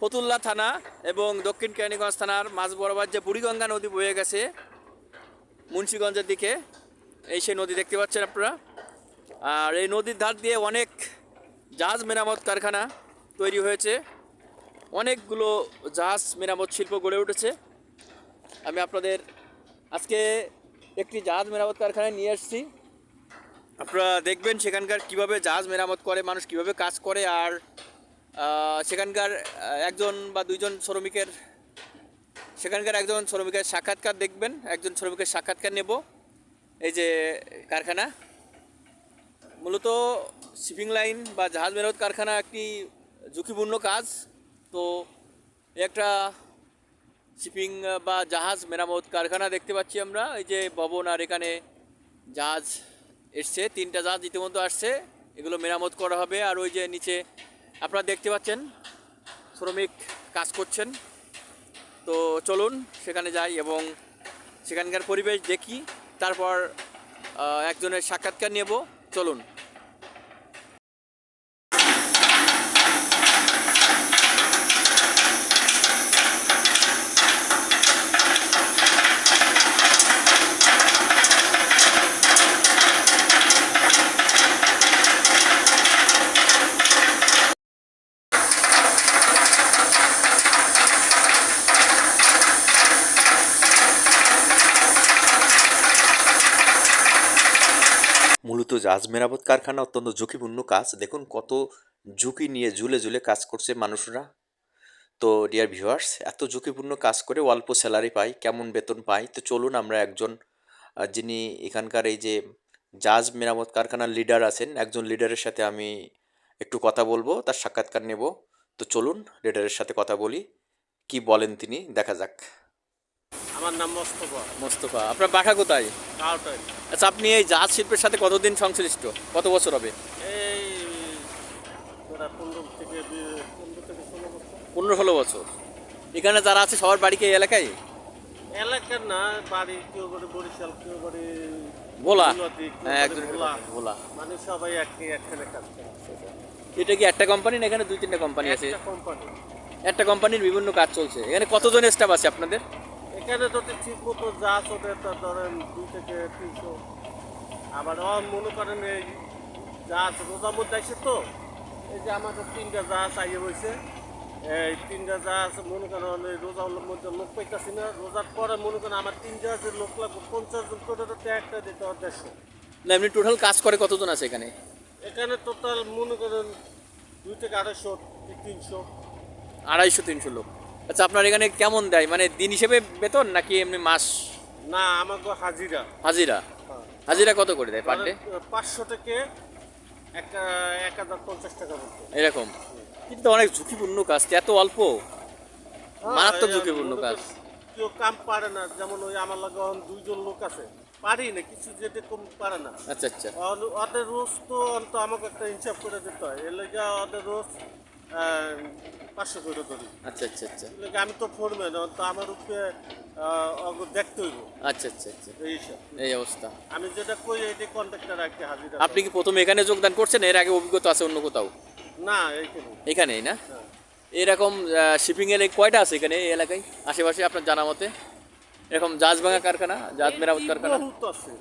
ফতুল্লা থানা এবং দক্ষিণ কেরানীগঞ্জ থানার মাঝ বরাবর যে বুড়িগঙ্গা নদী বয়ে গেছে মুন্সীগঞ্জের দিকে, এই সেই নদী দেখতে পাচ্ছেন আপনারা। আর এই নদীর ধার দিয়ে অনেক জাহাজ মেরামত কারখানা তৈরি হয়েছে। অনেকগুলো জাহাজ মেরামত শিল্প গড়ে উঠেছে। আমি আপনাদের আজকে একটি জাহাজ মেরামত কারখানায় নিয়ে এসেছি আপনারা দেখবেন সেখানকার কীভাবে জাহাজ মেরামত করে, মানুষ কীভাবে কাজ করে, আর সেখানকার একজন বা দুইজন শ্রমিকের, সেখানকার একজন শ্রমিকের সাক্ষাৎকার দেখবেন, একজন শ্রমিকের সাক্ষাৎকার নেব। এই যে কারখানা, মূলত শিপিং লাইন বা জাহাজ মেরামত কারখানা একটি ঝুঁকিপূর্ণ কাজ। তো একটা শিপিং বা জাহাজ মেরামত কারখানা দেখতে পাচ্ছি আমরা। এই যে ভবন আর এখানে জাহাজ এসছে, তিনটা জাহাজ ইতিমধ্যে আসছে। এগুলো মেরামত করা হবে। আর ওই যে নিচে আপনারা দেখতে পাচ্ছেন, শ্রমিক কাজ করছেন। তো চলুন, সেখানে যাই এবং সেখানকার পরিবেশ দেখি, তারপর একজনের সাক্ষাৎকার নেব। চলুন। মূলত জাহাজ মেরামত কারখানা অত্যন্ত ঝুঁকিপূর্ণ কাজ। দেখুন কত ঝুঁকি নিয়ে ঝুলে ঝুলে কাজ করছে মানুষরা। তো ডিয়ার ভিউয়ার্স এত ঝুঁকিপূর্ণ কাজ করে অল্প স্যালারি পাই, কেমন বেতন পাই? তো চলুন আমরা একজন যিনি এখানকার এই যে জাহাজ মেরামত কারখানার লিডার আছেন, একজন লিডারের সাথে আমি একটু কথা বলব, তার সাক্ষাৎকার নেব। তো চলুন লিডারের সাথে কথা বলি। কি বলেন তিনি? দেখা যাক। আমার নাম মোস্তফা। মোস্তফা আপনার বাসা কোথায়? কাউটাই আচ্ছা আপনি এই জাহাজ শিল্পের সাথে কতদিন সংশ্লিষ্ট? কত বছর হবে? এই পনেরো থেকে পনেরো ষোলো বছর। এখানে যারা আছে সবার বাড়ি কি এই এলাকায়? এলাকার না বাড়ি কেউ করে বরিশাল কেউ করে ভোলা। হ্যাঁ একজন ভোলা। ভোলা। মানে সবাই একই একখানে কাজ করে। এটা কি একটা কোম্পানি না এখানে দুই তিনটা কোম্পানি আছে? একটা কোম্পানি একটা কোম্পানির বিভিন্ন কাজ চলছে। এখানে কতজন স্টাফ আছে আপনাদের? এখানে যদি ঠিক মতো যা চলে তা ধরেন দুই থেকে তিনশো। আবার অন মনে করেন এই জাহাজ রোজার মধ্যে আসে তো এই যে আমাদের তিনটা জাহাজ আইয়ে হয়েছে এই তিনটা জাহাজ মনে করেন এই রোজার মধ্যে লোক পাইতেছি না রোজার পরে মনে করেন আমার তিন জাহাজের লোক লাগবে পঞ্চাশ জন করে তো একটা দিতে হয় দেড়শো। না এমনি টোটাল কাজ করে কতজন আছে এখানে? এখানে টোটাল মনে করেন দুই থেকে আড়াইশো তিনশো। আড়াইশো তিনশো লোক। আচ্ছা আপনার এখানে কেমন দেয়? মানে দিন হিসেবে বেতন নাকি এমনি মাস? না আমাকে হাজিরা। হাজিরা? হাজিরা কত করে দেয় পার ডে পাঁচশো থেকে একটা এক হাজার পঞ্চাশ টাকা এরকম? কিন্তু অনেক ঝুঁকিপূর্ণ কাজ এত অল্প? মারাত্মক ঝুঁকিপূর্ণ কাজ। কেউ কাম পারে না যেমন ওই আমার লাগে দুইজন লোক আছে। পারি না কিছু যেতে কম পারে না। আচ্ছা আচ্ছা। ওদের রোজ তো অন্ত আমাকে একটা হিসাব করে দিতে হয়। এর লেগে ওদের রোজ পাঁচশো করে ধরি। আচ্ছা আচ্ছা আচ্ছা। আমি তো ফোরম্যান তো আমার উপরে দেখতে হইব। আচ্ছা আচ্ছা আচ্ছা। এই এই অবস্থা। আমি যেটা কই এইটা কন্ট্রাক্টর রাখতে হাজিরা আপনি কি প্রথমে এখানে যোগদান করছেন? এর আগে অভিজ্ঞতা আছে অন্য কোথাও? না এইখানে। এখানেই না? হ্যাঁ। এরকম শিপিং এর কয়টা আছে এখানে এই এলাকায়? আশেপাশে আপনার জানা মতে? এরকম জাহাজ ভাঙা কারখানা জাহাজ মেরামত কারখানা? বহুত আছে।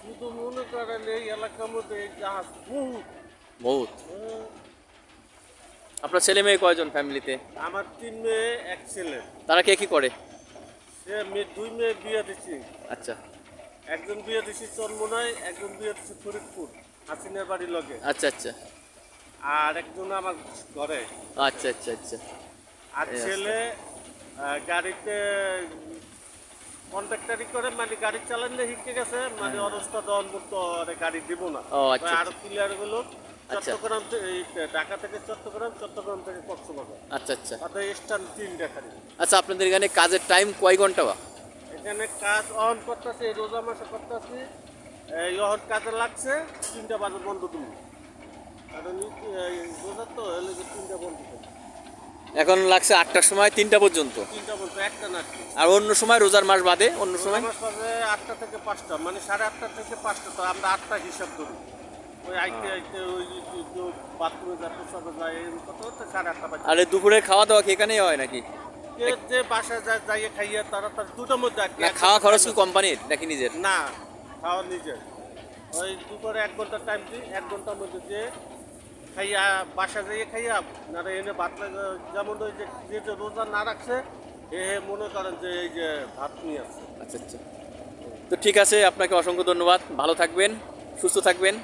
শুধু মনে করেন এই এলাকার মধ্যে জাহাজ বহুত। বহুত? হ্যাঁ। আপনার ছেলে মেয়ে কয়জন ফ্যামিলিতে? আমার তিন মেয়ে এক ছেলে। তারা কে কি করে? সে মেয়ে দুই মেয়ে বিয়ে দিচ্ছি আচ্ছা। একজন বিয়ে দিচ্ছি চন্মনায় একজন বিয়ে দিচ্ছি ফরিদপুর হাসিনার বাড়ির লগে। আচ্ছা আচ্ছা। আর একজন আমার ঘরে। আচ্ছা আচ্ছা আচ্ছা। আর ছেলে গাড়িতে কন্ট্রাক্টারি করে মানে গাড়ি চালালে শিখে গেছে মানে অবস্থা দহন করতে গাড়ি দিব না। আর আচ্ছা, প্লেয়ারগুলো আচ্ছা। চট্টগ্রাম থেকে ঢাকা থেকে চট্টগ্রাম চট্টগ্রাম থেকে কক্সবাজার। আচ্ছা আচ্ছা। তাদের স্ট্যান্ড তিনটা খালি আচ্ছা আপনাদের এখানে কাজের টাইম কয় ঘণ্টা বা? এখানে কাজ অন করতেছে রোজা মাসে করতেছি। এই কাজে লাগছে তিনটা বাজে বন্ধ তুমি। কারণ এই তো এলে যে তিনটা বন্ধ এখন লাগছে আটটার সময় তিনটা পর্যন্ত? তিনটা বলতে একটা না আর অন্য সময় রোজার মাস বাদে অন্য সময়? আটটা থেকে পাঁচটা মানে সাড়ে আটটা থেকে পাঁচটা তো আমরা আটটা হিসাব ধরি। আর দুপুরে খাওয়া দাওয়া কি এখানেই হয় নাকি? যে বাসায় যায় যাইয়ে খাইয়ে তারা তার দুটোর মধ্যে না খাওয়া খরচ কি কোম্পানির নাকি নিজের? না খাওয়া নিজের। ওই দুপুরে এক ঘণ্টা টাইম দিই এক ঘণ্টার মধ্যে যে খাইয়া বাসা যাইয়ে খাইয়া না এনে ভাত যেমন ওই যে যে যে রোজা না রাখছে এ হে মনে করেন যে এই যে ভাত নিয়ে আসছে। আচ্ছা আচ্ছা। তো ঠিক আছে আপনাকে অসংখ্য ধন্যবাদ। ভালো থাকবেন সুস্থ থাকবেন।